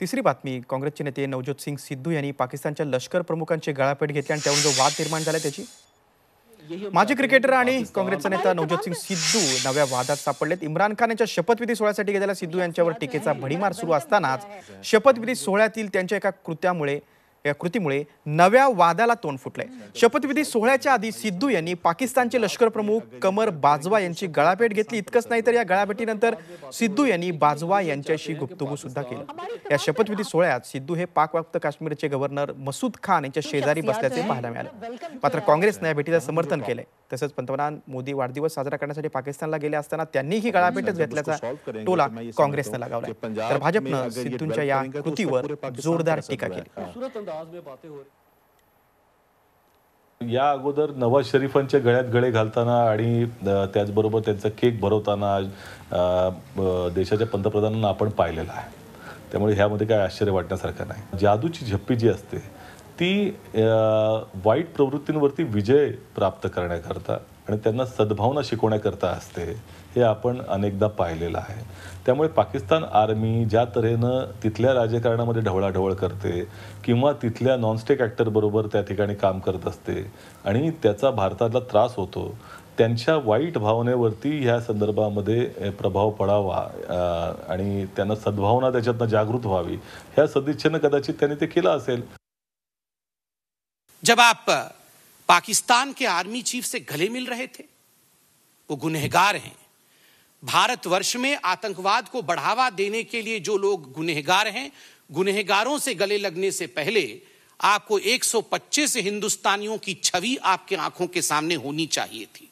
तिसरी बातमी काँग्रेसचे नेते नवज्योत सिंग सिद्धू यांनी पाकिस्तानच्या लष्कर प्रमुखांची गळापेट घेतली आणि त्यावरून जो वाद निर्माण झाला त्याची? माजी क्रिकेटर आणि काँग्रेसचा नेता नवज्योत सिंग सिद्धू नव्या वादात सापडलेत. इम्रान खान यांच्या शपथविधी सोहळ्यासाठी गेलेल्या सिद्धू यांच्यावर टीकेचा भडीमार सुरू असतानाच शपथविधी सोहळ्यातील त्यांच्या एका कृत्यामुळे या कृतीमुळे नव्या वादाला तोंड फुटलंय. शपथविधी सोहळ्याच्या आधी सिद्धू यांनी पाकिस्तानचे लष्कर प्रमुख कमर बाजवा यांची गळाभेट घेतली. इतकंच नाही तर या गळाभेटीनंतर सिद्धू यांनी बाजवा यांच्याशी गुप्तगू सुद्धा केली. या शपथविधी सोहळ्यात सिद्धू हे पाकव्याप्त काश्मीरचे गव्हर्नर मसूद खान यांच्या शेजारी बसल्याचे पाहायला मिळाले. मात्र काँग्रेसनं या भेटीचं समर्थन केलंय. तसंच पंतप्रधान मोदी वाढदिवस साजरा करण्यासाठी पाकिस्तानला गेले असताना त्यांनीही गळाभेटच घेतल्याचा टोला काँग्रेसनं लगावला तर भाजपनं सिद्धूंच्या या कृतीवर जोरदार टीका केली. या अगोदर नवाज शरीफांच्या गळ्यात गळे घालताना आणि त्याचबरोबर त्यांचा केक भरवताना देशाच्या पंतप्रधानांना आपण पाहिलेलं आहे. त्यामुळे ह्यामध्ये काय आश्चर्य वाटण्यासारखं नाही. जादूची झप्पी जी असते ती वाईट प्रवृत्तींवरती विजय प्राप्त करण्याकरता आणि त्यांना सद्भावना शिकवण्याकरता असते हे आपण अनेकदा पाहिलेलं आहे. त्यामुळे पाकिस्तान आर्मी ज्या तऱ्हेनं तिथल्या राजकारणामध्ये ढवळाढवळ करते किंवा तिथल्या नॉनस्टेक ॲक्टरबरोबर त्या ठिकाणी काम करत असते आणि त्याचा भारताला त्रास होतो त्यांच्या वाईट भावनेवरती ह्या संदर्भामध्ये प्रभाव पडावा आणि त्यांना सद्भावना त्याच्यातनं जागृत व्हावी ह्या सदिच्छेनं कदाचित त्यांनी ते केलं असेल. जब आप पाकिस्तान के आर्मी चीफ से गले मिल रहे थे। वो गुनहगार हैं। भारतवर्ष में आतंकवाद को बढ़ावा देने के लिए जो लोग गुनहगार हैं, गुनहगारों से गले लगने से पहले आपको 125 हिंदुस्तानियों की छवि आपके आँखों के सामने होनी चाहिए थी।